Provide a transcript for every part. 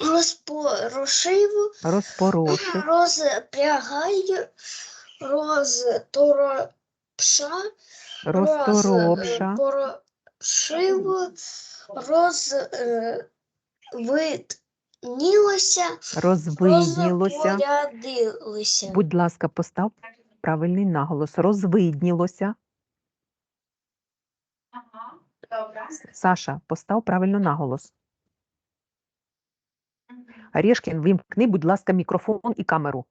розпорошив, розпорошив, розпрягай, розторопша, розторопша, розпорошив, розвиднілося, розвиднілося. розпорядилися. Будь ласка, постав правильний наголос. Розвиднілося. Ага, добре. Саша, постав правильно наголос. Орешкін, вимкни, будь ласка, мікрофон і камеру.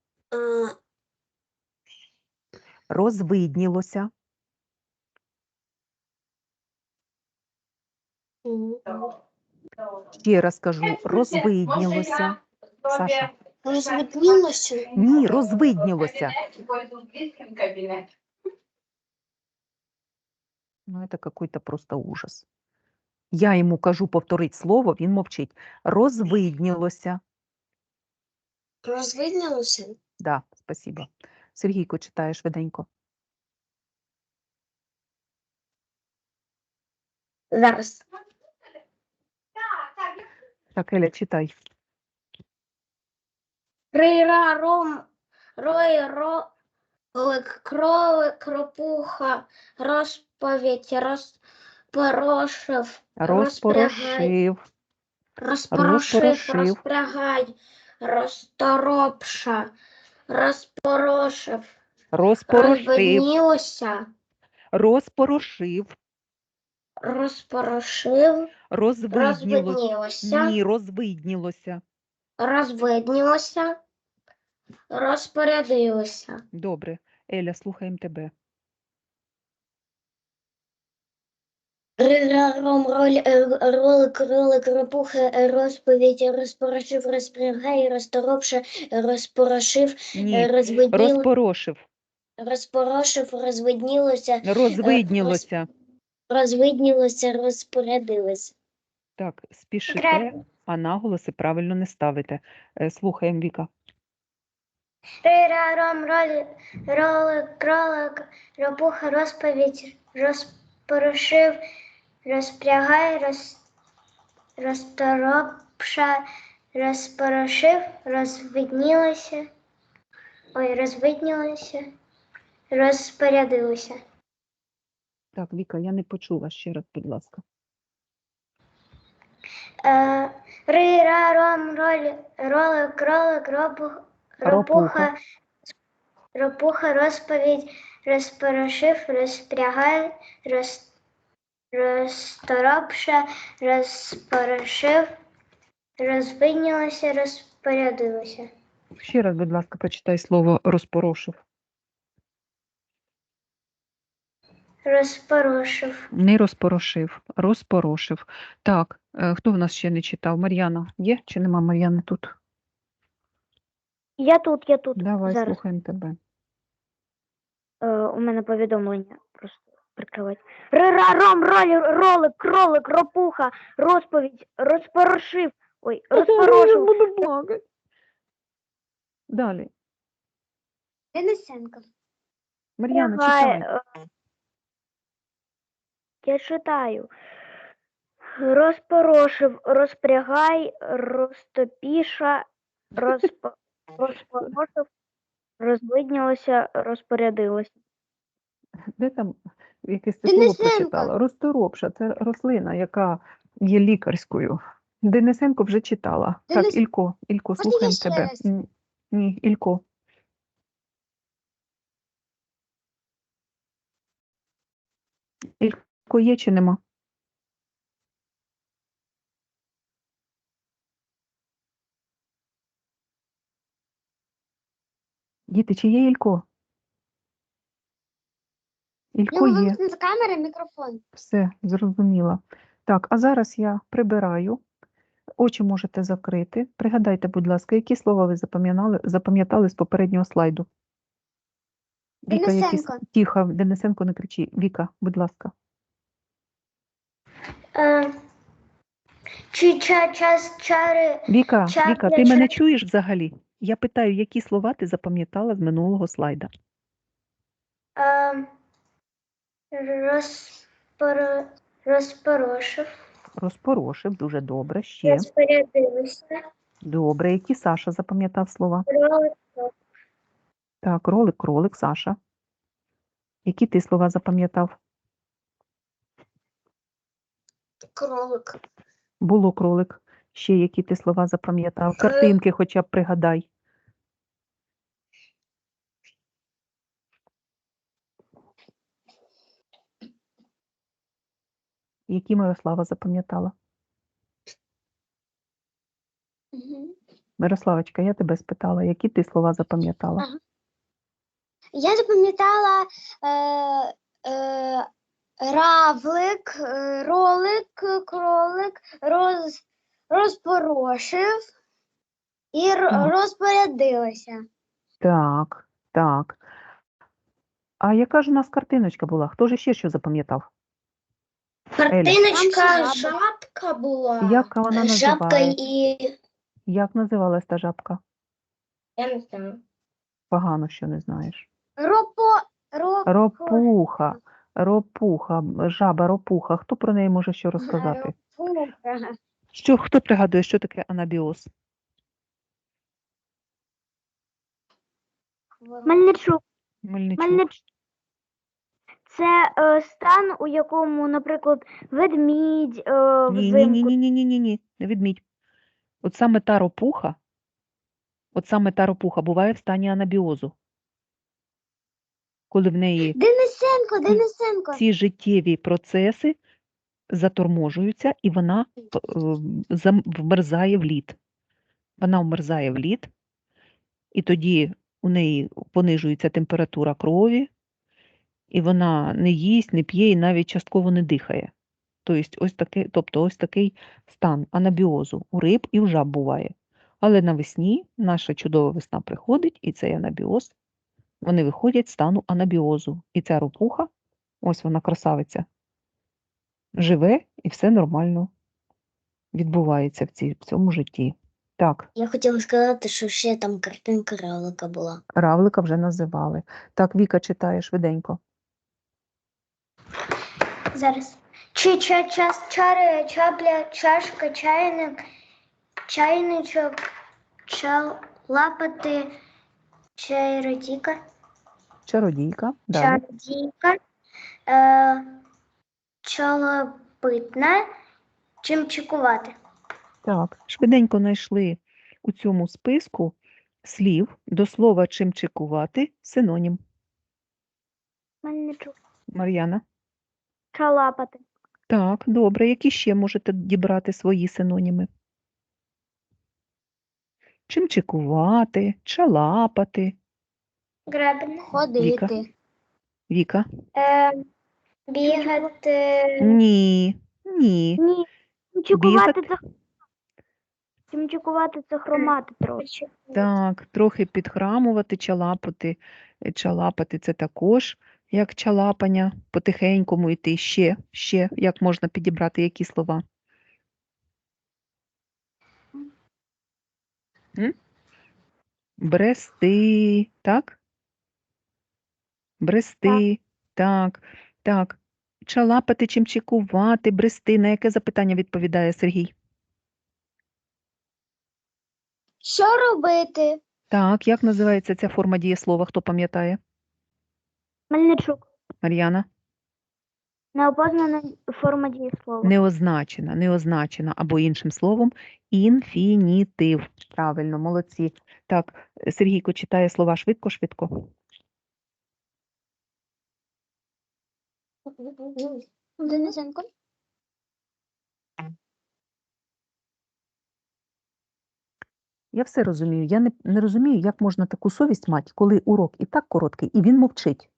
Розвиднілося. Ще раз кажу, розвиднілося. Саша. Розвиднілося. Ні, розвиднілося. Ну, это какой-то просто ужас. Я йому кажу повторить слово, він мовчить. Розвиднілося. Розвиднілося. Да, спасибо. Сергійко, читаєш швиденько. Зараз. Так, Еля, читай. Рира, ром, рой, ро, лик, кролик, кропуха, розповідь, Розпорошив. розпорошив, Розпорошив. розпрягай, розторопша, розпорошив, Розпорошив. Розпорошив. розпорошив, Розвиднілося. розвиднілося, Ні, розвиднілося. розвиднілося, розпорядилося. Добре. Еля, слухаємо тебе. Ром, роль, е, ролик, ролик, ропуха, е, розповідь, розпорошив, розпрягай, розторопша, розпорошив, е, Ні, розвидніл, розпорошив. розпорошив, розвиднілося, Розвиднілося. розвиднілося, розпорядилося. Так, спішите, а наголоси правильно не ставите. Е, Слухаємо, Віка. Ром, ролик, ролик, кролик, ропуха, розповідь, розпорошив, розпрягай, роз, розторопша, розпорошив, розвиднілося, ой, розвиднілося, розпорядилося. Так, Віка, я не почула ще раз, будь ласка. Е, Ри, ра, ром, роль, ролик, кролик, ропух, ропуха, ропуха, розповідь, розпорошив, розпрягай, роз, розторопша, розпорошив, розвиднілося, розпорядилося. Ще раз, будь ласка, прочитай слово розпорошив. Розпорошив. Не розпорошив, розпорошив. Так, е, хто в нас ще не читав? Мар'яна є чи нема Мар'яни тут? Я тут, я тут. Давай, Зараз. слухаємо тебе. Е, у мене повідомлення просто прикривати. Рира, ром, ролі, ролик, кролик, ропуха, розповідь, розпорошив. Ой, розпорошив. буду плакати. Далі. Денисенко. Мар'яна, Давай, читай. е, Я читаю. Розпорошив, розпрягай, розтопіша, розпо, розпорошив, розвиднілося, розпорядилося. Де там якесь ти слово прочитала? Розторопша, це рослина, яка є лікарською. Денисенко вже читала. Так, Ілько, Ілько, слухаємо тебе. раз? Ні, Ілько. Ілько є чи нема? Діти, чи є Ілько? Ілько є. з камери мікрофон. Все, зрозуміла. Так, а зараз я прибираю. Очі можете закрити. Пригадайте, будь ласка, які слова ви запам'ятали, з попереднього слайду? Віка, Денисенко. Тихо, Денисенко, не кричи. Віка, будь ласка. Е, чи ча, час, чари, Віка, Віка, ти мене чуєш взагалі? Я питаю, які слова ти запам'ятала з минулого слайда? е, розпоро, розпорошив, Розпорошив, дуже добре. Ще. розпорядилися, Добре, які Саша запам'ятав слова? Кролик, Так, ролик, кролик, Саша. Які ти слова запам'ятав? Кролик. Було кролик. Ще які ти слова запам'ятав? Картинки хоча б пригадай. Які Мирослава запам'ятала? Мирославочка, я тебе спитала, які ти слова запам'ятала? Ага. Я запам'ятала е, е, равлик, е, ролик, кролик, роз, розпорошив і Так. розпорядилася. Так, так. А яка ж у нас картиночка була? Хто ж ще що запам'ятав? Картиночка жабка була. Як вона Жабка називається? і Як називалась та жабка? я не знаю. Погано, що не знаєш. Ропо, ро, Ропуха, ропуха, жаба ропуха. Хто про неї може що розказати? ропуха. Що, хто пригадує, що таке анабіоз? Мельничук. Мельничук. Мельнич... Це е, стан, у якому, наприклад, ведмідь е, Ні, ні, взимку ні, ні, ні, ні, ні, ні, не відмідь. От саме та ропуха, от саме та ропуха буває в стані анабіозу. Коли в неї Денисенко, Денисенко. ці життєві процеси заторможуються, і вона е, зам- вмерзає в лід. Вона вмерзає в лід, і тоді у неї понижується температура крові, і вона не їсть, не п'є і навіть частково не дихає. Тобто ось такий, тобто ось такий стан анабіозу у риб і в жаб буває. Але навесні наша чудова весна приходить, і цей анабіоз, вони виходять з стану анабіозу. І ця ропуха, ось вона красавиця, живе і все нормально відбувається в, цій, в цьому житті. Так, Я хотіла сказати, що ще там картинка равлика була. равлика вже називали. Так, Віка читає швиденько. Зараз. Чи ча, час, чари, чапля, чашка, чайник, чайничок, чал, лапати, чайродіка, Чародійка. Далі. чародійка, е, чолопитна, чимчикувати. Так, швиденько знайшли у цьому списку слів до слова чимчикувати синонім. Мельничук. Мар'яна. Чалапати. Так, добре. Які ще можете дібрати свої синоніми? Чимчикувати, чалапати. Грабин. Ходити. Віка. Е, бігати. Ні, ні. Ні. Чимчикувати це Чимчикувати це хромати трохи. Так, трохи підхрамувати, чалапати. Чалапати це також як чалапання, потихенькому йти ще, ще, як можна підібрати які слова? М? Брести, так? Брести, так, так. Чалапати, чимчикувати, брести. На яке запитання відповідає Сергій? Що робити? Так, як називається ця форма дієслова, хто пам'ятає? Мельничук. Мар'яна? Неопознана форма дієслова. Неозначена, неозначена, або іншим словом, інфінітив. Правильно, молодці. Так, Сергійко читає слова швидко-швидко. Денисенко. Я все розумію. Я не, не розумію, як можна таку совість мати, коли урок і так короткий, і він мовчить.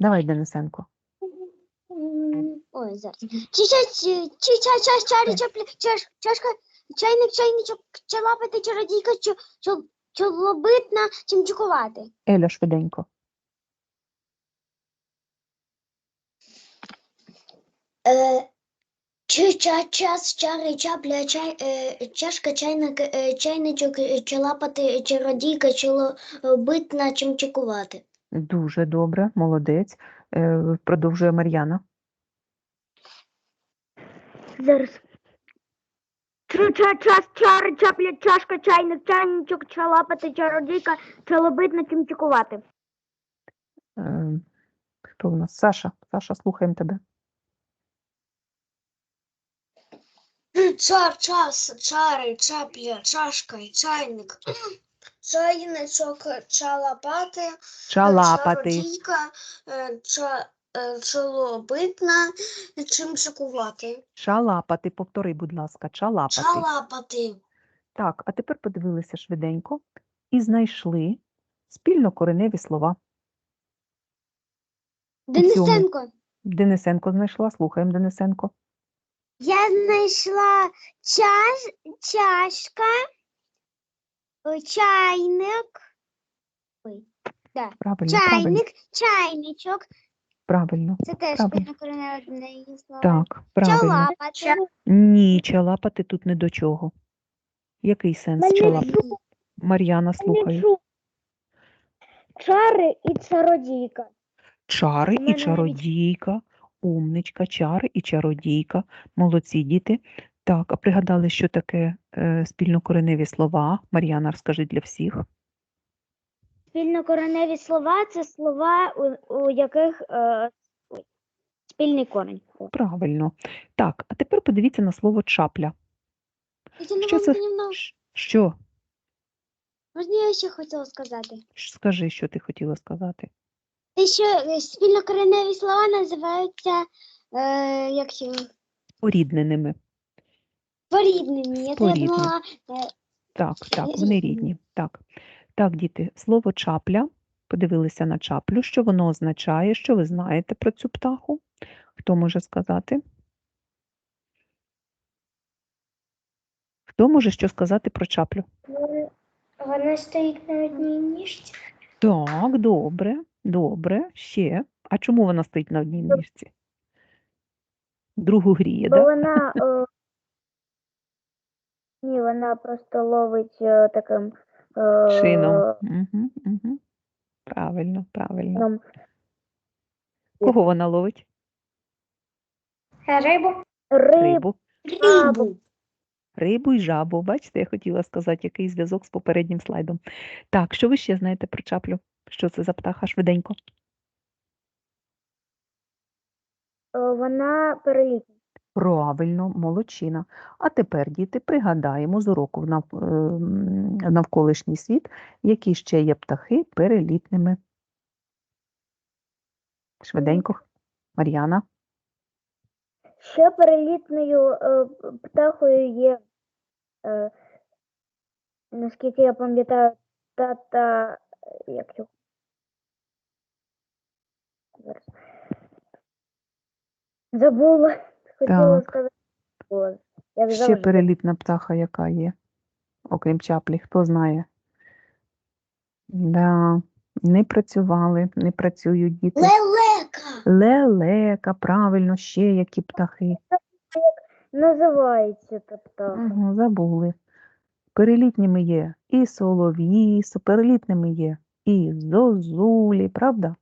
Давай, Денисенко. Ой, зараз. Чапля, чайник, чайничок, чалапати, чародійка, чо, чо, чолобитна, чимчикувати. Еля швиденько. Е, чи ча, час, чари, чапля, чай, е, чашка, чайник, е, чайничок, е, чалапати, чародійка, чолобитна, чимчикувати. Дуже добре, молодець. Е, Продовжує Мар'яна. Зараз. Ча, час, чари, чапля, чашка, чайник, чайничок, чалапати, чародійка, чалобитна, чимчикувати. Е, Хто у нас? Саша. Саша, слухаємо тебе. Чар, час, чари, чапля, чашка і чайник. Чайничок, чалапати, Чалапати. чародійка, е, ча, е, чолобитна, чимчикувати. Чалапати. Повтори, будь ласка, чалапати. Чалапати. Так, а тепер подивилися швиденько і знайшли спільно кореневі слова. Денисенко. Денисенко знайшла, слухаємо Денисенко. Я знайшла чаш, чашка, е, чайник, Правильно, правильно, чайник, чайничок. правильно. Це теж Правильно. спільнокореневі слова. Так, правильно. Чалапати. Ні, чалапати тут не до чого. Який сенс чалапати? Мар'яна, слухаю. Чари і чародійка. Чари і чародійка, умничка, чари і чародійка. Молодці діти. Так, а пригадали, що таке е, спільнокореневі слова? Мар'яна, розкажи для всіх. Спільнокореневі слова це слова, у, у яких е, спільний корень. Правильно. Так, а тепер подивіться на слово чапля. Тетяна Що це? Що? можна я ще хотіла сказати? Скажи, що ти хотіла сказати. Те, що е, спільнокореневі слова називаються е, як ще, Порідненими. Порідними. Я, Порідні. думала, е, Так, так, вони Рідні. Так. Так, діти, слово чапля. Подивилися на чаплю. Що воно означає? Що ви знаєте про цю птаху? Хто може сказати? Хто може що сказати про чаплю? вона стоїть на одній ніжці. Так, добре, добре. Ще. А чому вона стоїть на одній ніжці? Другу гріє, так? вона е, ні, вона просто ловить е, таким е, Шином. Угу, угу. Правильно, правильно. чином Кого вона ловить? Рибу. риб, Рибу. Рибу. Рибу і жабу. Бачите, я хотіла сказати, який зв'язок з попереднім слайдом. Так, що ви ще знаєте про чаплю? Що це за птаха? Швиденько. е, вона перелітна. Правильно, молодчина. А тепер, діти, пригадаємо з уроку ем, навколишній світ, які ще є птахи перелітними. Швиденько. Мар'яна. Ще перелітною е, птахою є, е, наскільки я пам'ятаю, тата. Як його? Забула. Хотіла Так. сказати. Як Ще завжди. перелітна птаха, яка є, окрім чаплі, хто знає? Да, не працювали, не працюють діти. Лелека. Лелека, правильно, ще які птахи. Називається та птаха. Угу, забули. Перелітніми є і солов'ї, со- перелітними є і зозулі, правда?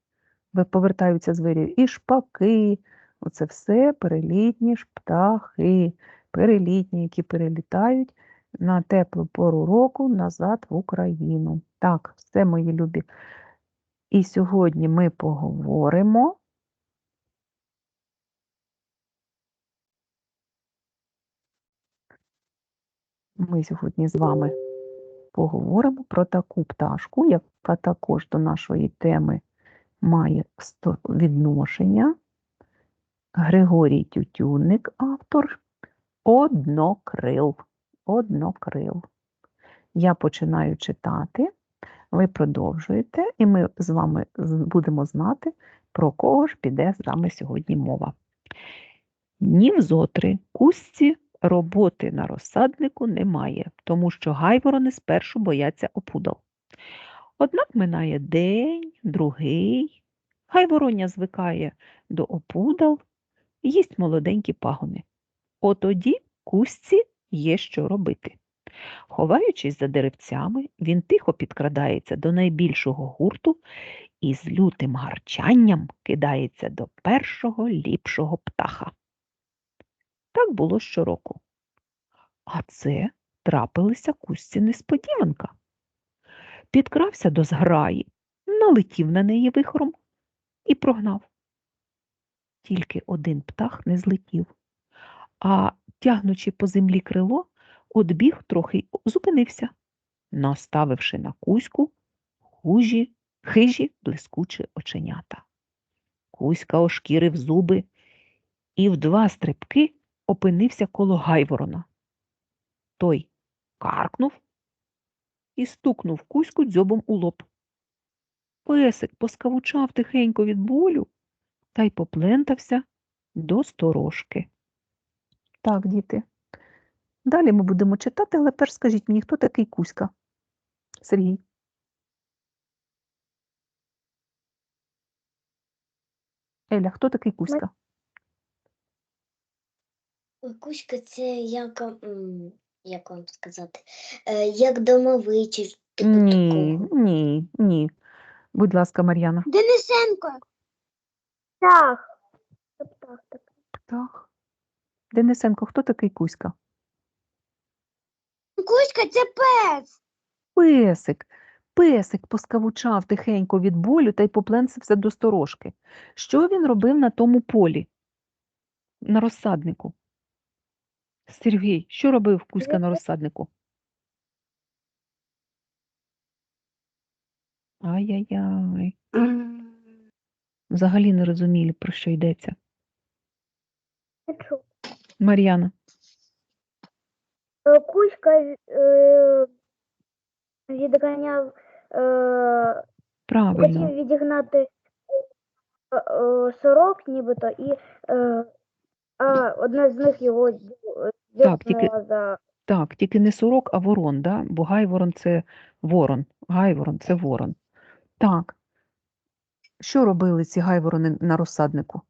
Ви повертаються з вирію, і шпаки. Оце все перелітні ж птахи, перелітні, які перелітають на теплу пору року назад в Україну. Так, все, мої любі. І сьогодні ми поговоримо Ми сьогодні з вами поговоримо про таку пташку, яка також до нашої теми має відношення. Григорій Тютюнник, автор, однокрил. Однокрил. Я починаю читати, ви продовжуєте, і ми з вами будемо знати, про кого ж піде з вами сьогодні мова. Ні в зотри, кустці роботи на розсаднику немає, тому що гайворони спершу бояться опудал. Однак минає день, другий, гайвороня звикає до опудал, їсть молоденькі пагони. Отоді кустці є що робити. Ховаючись за деревцями, він тихо підкрадається до найбільшого гурту і з лютим гарчанням кидається до першого ліпшого птаха. Так було щороку. А це трапилася кузці несподіванка. Підкрався до зграї, налетів на неї вихором і прогнав. Тільки один птах не злетів, а, тягнучи по землі крило, одбіг трохи й зупинився, наставивши на кузьку хужі, хижі блискучі оченята. Кузька ошкірив зуби і в два стрибки опинився коло гайворона. Той каркнув і стукнув кузьку дзьобом у лоб. Песик поскавучав тихенько від болю та й поплентався до сторожки. Так, діти. Далі ми будемо читати, але перш скажіть мені, хто такий Кузька? Сергій. Еля, хто такий Кузька? Кузька це як, як вам сказати, е, як домовий чи типу Ні, такого. ні, ні. Будь ласка, Мар'яна. Денисенко. Птах. Це птах такий. Птах. Денисенко, хто такий Кузька? Кузька це пес. Песик. Песик поскавучав тихенько від болю та й попленцився до сторожки. Що він робив на тому полі? На розсаднику? Сергій, що робив Кузька на розсаднику? Ай-яй-яй. Взагалі не розуміли, про що йдеться. Мар'яна. Е, Кузька е, відганяв, е, Правильно. хотів відігнати е, е, сорок нібито, і е, а одна з них його Так, тільки- за Так, тільки не сорок, а ворон, да? бо гайворон це ворон. Гайворон це ворон. Так. Що робили ці гайворони на розсаднику?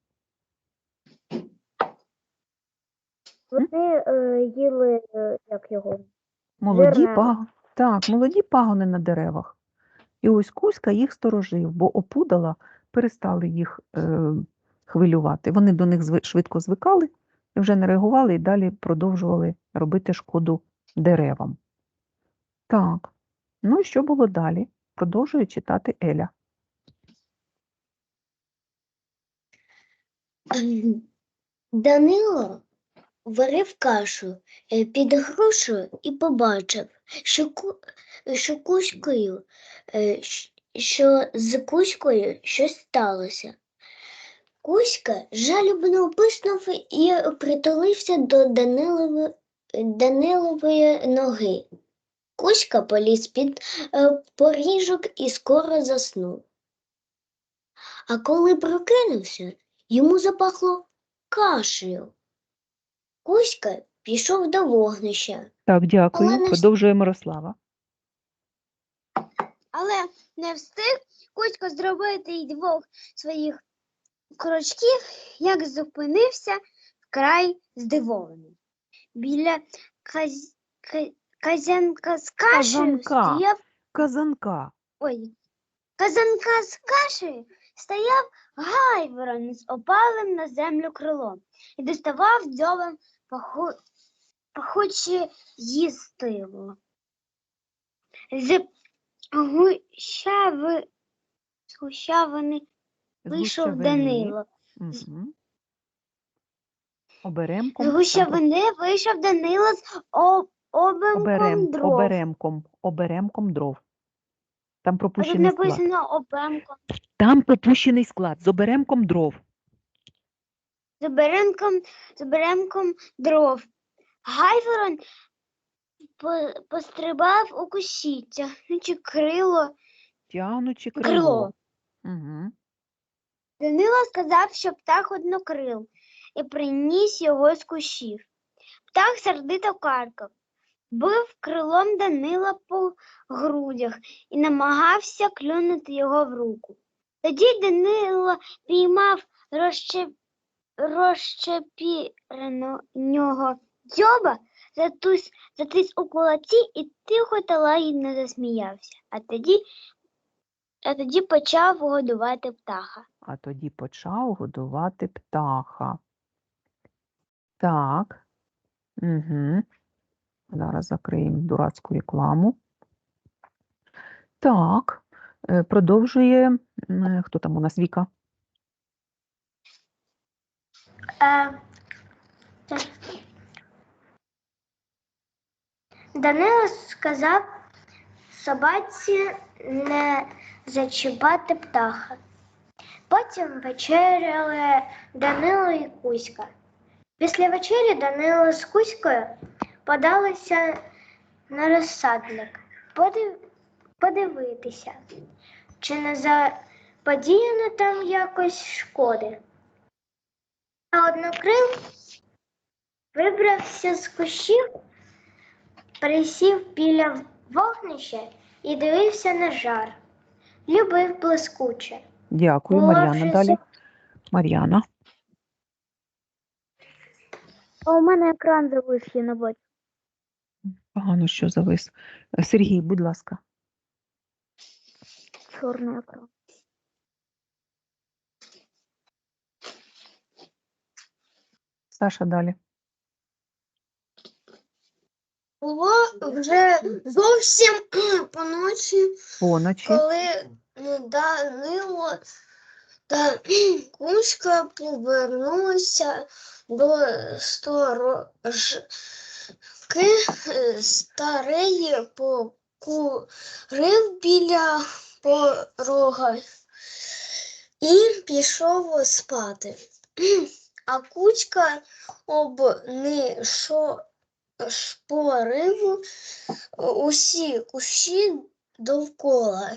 Вони е, їли, е, як його, Молоді Зерна. паг... Так, молоді пагони на деревах. І ось Кузька їх сторожив, бо опудала перестали їх е, хвилювати. Вони до них зви- швидко звикали, і вже не реагували і далі продовжували робити шкоду деревам. Так, ну і що було далі? Продовжує читати Еля. Данило варив кашу е, під грушею і побачив, що, що Кузькою, е, що з Кузькою щось сталося. Кузька жалібно писнув і притулився до Данилови... Данилової ноги. Кузька поліз під е, поріжок і скоро заснув. А коли прокинувся, йому запахло кашею. Кузька пішов до вогнища. Так, дякую. Але не Продовжує Мирослава. Але не встиг Кузько зробити й двох своїх крочків, як зупинився вкрай здивований. Біля каз... ка- казянка з кашею Казанка. стояв Казанка. ой, казанка з кашею стояв гайворон з опалим на землю крилом і доставав дзьобом паху... пахуче їстиво. З гущави... з гущавини вийшов Данило. Оберемком. З гущавини вийшов Данило з обемком Оберем, дров. оберемком, оберемком дров. Там пропущений склад. написано обемком. Там пропущений склад з оберемком дров. з оберемком, з оберемком дров. Гайворон по- пострибав у кущіття, наче крило. Тягнучи крило. Крило. Угу. Данило сказав, що птах однокрил, і приніс його з кущів. Птах сердито каркав, бив крилом Данила по грудях і намагався клюнути його в руку. Тоді Данило піймав розчеп... розчепіреного дзьоба, затусь, затис у кулаці і тихо та лагідно засміявся. А тоді, а тоді почав годувати птаха. А тоді почав годувати птаха. Так. Угу. Зараз закриємо дурацьку рекламу. Так, е, продовжує. Хто там у нас Віка? Данило сказав собаці не зачіпати птаха. Потім вечеряли Данило і Кузька. Після вечері Данило з Кузькою подалися на розсадник подив... подивитися, чи не заподіяно там якось шкоди. А однокрил вибрався з кущів, присів біля вогнища і дивився на жар. Любив блискуче. Дякую, Була Мар'яна. вже Далі. Мар'яна. А у мене екран завис, бачу. Погано, що завис. Е, Сергій, будь ласка. Чорний екран. Саша, далі. Було вже зовсім поночі, Поночі. коли Данило та Кузька повернулися до сторожки старий покурив біля порога і пішов спати. А Кузька обнишов шпорив усі кущі довкола,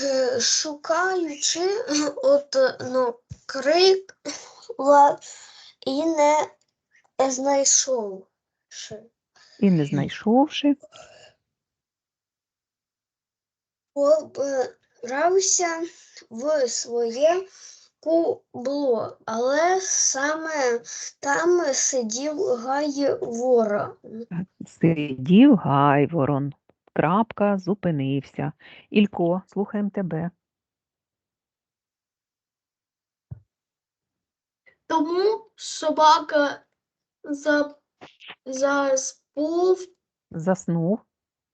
е, шукаючи одно крикла і не знайшовши. І не знайшовши. Побрався в своє кубло, але саме там сидів Гай Ворон. Сидів Гайворон. Крапка, зупинився. Ілько, слухаємо тебе. Тому собака за, заспув, Заснув.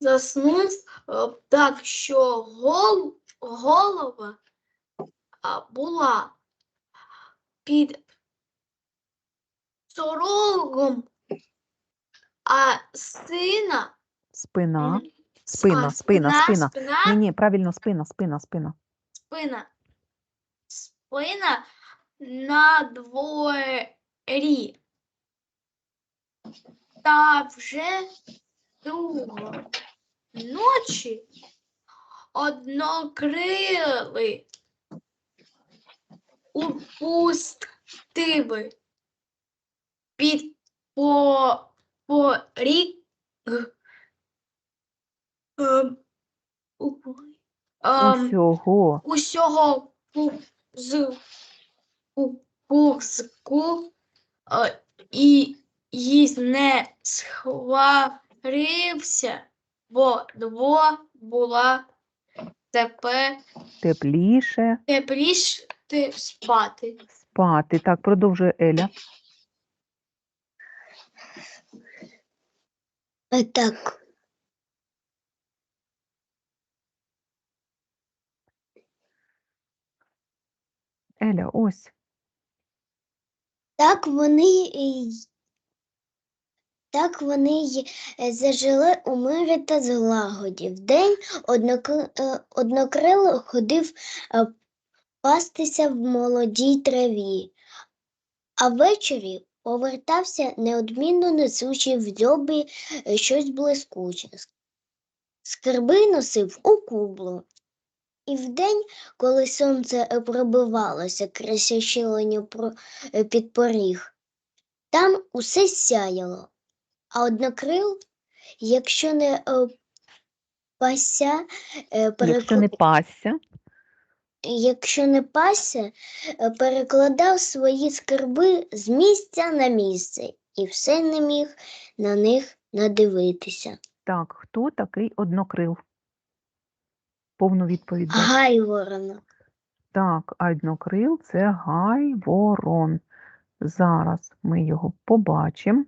заснув е, так, що гол, голова була під сорогом, а сина Спина. Спина, спина, спина. спина, Ні, ні, правильно, спина, спина, спина. спина, спина на дворі. Та вже друга ночі однокрили упустили під по, поріг ем, ем, Усього. усього з у- е, і їй не схварився, бо дво була тепер Тепліше. тепліше спати. Спати. Так, продовжує Еля. Так, Еля, ось. так вони так вони й зажили у мирі та злагоді. Вдень однокри... е, однокрило ходив е, пастися в молодій траві, а ввечері повертався неодмінно несучи в дзьобі е, щось блискуче. Скарби носив у кублу. І вдень, коли сонце е, пробивалося крізь щілення під поріг. Там усе сяяло, а однокрил, якщо не е, пася, е, Якщо не пасся, якщо не пася, е, перекладав свої скарби з місця на місце і все не міг на них надивитися. так, хто такий однокрил? Повну відповідь. дай. Гайворона. Так, однокрил це Гайворон. Зараз ми його побачимо.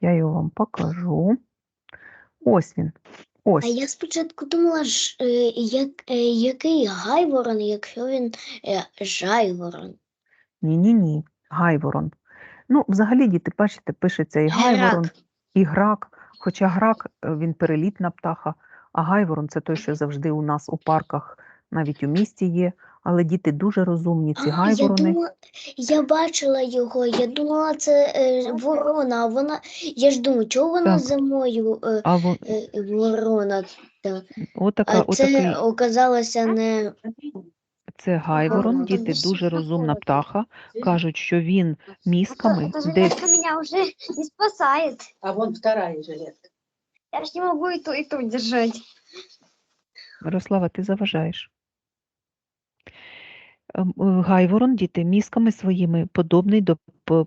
Я його вам покажу. Ось він. Ось. А я спочатку думала, ж, е, як, е, який гайворон, якщо він е, жайворон. Ні-ні-ні. Гайворон. Ну, взагалі, діти, бачите, пишеться і гайворон, Грак. і грак. Хоча грак е, він перелітна птаха, а гайворон це той, що завжди у нас у парках, навіть у місті є. Але діти дуже розумні, ці А, я, гайворони. думала, я бачила його, я думала, це е, ворона, а вона. Я ж думаю, чого вона Так. зимою е, А во, е, ворона? отака, А це отакий, оказалося не це гайворон, Ага, діти, дуже розумна птаха. Кажуть, що він мізками Это десь железка меня уже не спасает. А вон вторая жилетка. Я ж не могу и ту, и ту держать. Мирослава, ти заважаєш. Ем, е, Гайворон, діти, мізками своїми подобний до,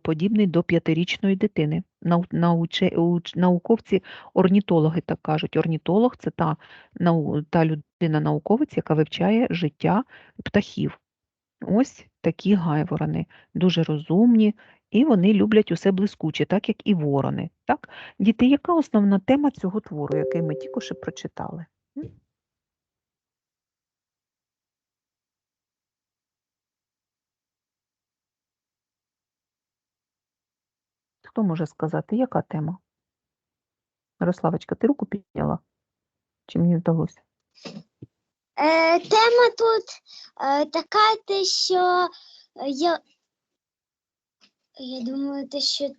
подібний до п'ятирічної дитини. Науковці, орнітологи так кажуть. Орнітолог – це та, та людина-науковець, яка вивчає життя птахів. Ось такі гайворони, дуже розумні, і вони люблять усе блискуче, так як і ворони. Так? Діти, яка основна тема цього твору, який ми тільки що прочитали? Хто може сказати, яка тема? Мирославочка, ти руку підняла? Чи мені вдалося? Е, тема тут е, така, те, що е, я, я думаю, те, що,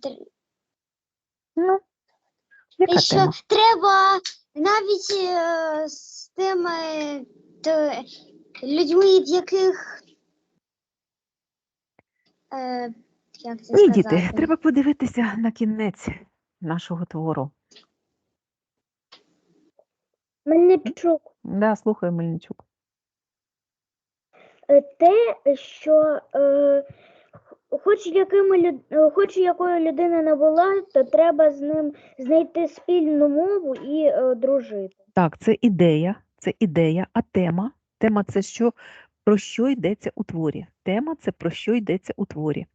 Ну, яка те, що тема? треба навіть е, з тими то, людьми, в яких. Е, як це Ні, сказати? діти, треба подивитися на кінець нашого твору. Мельничук, Да, слухай, Мельничук. е, те, що е, хоч, якими, люд- е, хоч якою людина не була, то треба з ним знайти спільну мову і е, дружити. Так, це ідея, це ідея, а тема? Тема це що, про що йдеться у творі? Тема це про що йдеться у творі.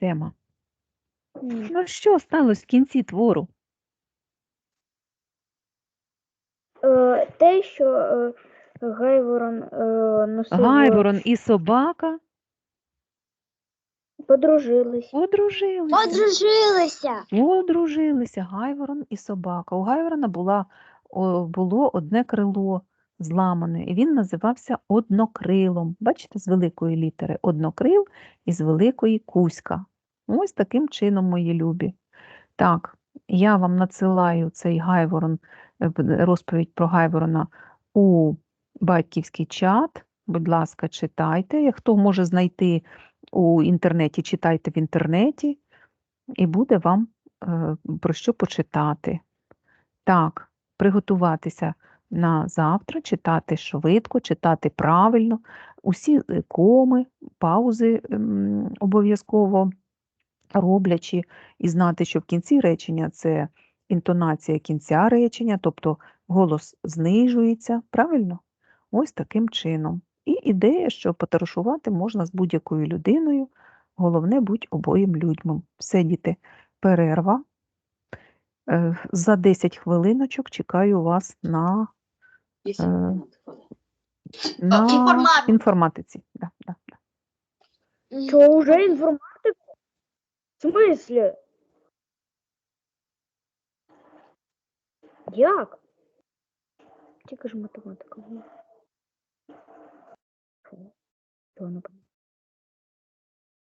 Тема. Ну що сталося в кінці твору? Е, те, що е, Гайворон е, носив, Гайворон і собака подружились. одружилися. Одружилися. Одружилися Гайворон і собака. У Гайворона була, о, було одне крило зламане, і він називався однокрилом. Бачите, з великої літери однокрил і з великої кузька. Ось таким чином, мої любі. Так, я вам надсилаю цей Гайворон, е, розповідь про Гайворона у батьківський чат. Будь ласка, читайте. Хто може знайти у інтернеті, читайте в інтернеті і буде вам е, про що почитати. Так, приготуватися на завтра, читати швидко, читати правильно, усі е, коми, паузи ем, обов'язково роблячи, і знати, що в кінці речення це інтонація кінця речення, тобто голос знижується, правильно? Ось таким чином. І ідея, що потарашувати можна з будь-якою людиною, головне будь обоїм людьми. Все, діти, перерва. Е, За 10 хвилиночок чекаю вас на, на інформатиці. інформатиці. Да, да, да. Що, уже інформатику? В смислі? Як? Тільки ж математика була. Що? Напевно.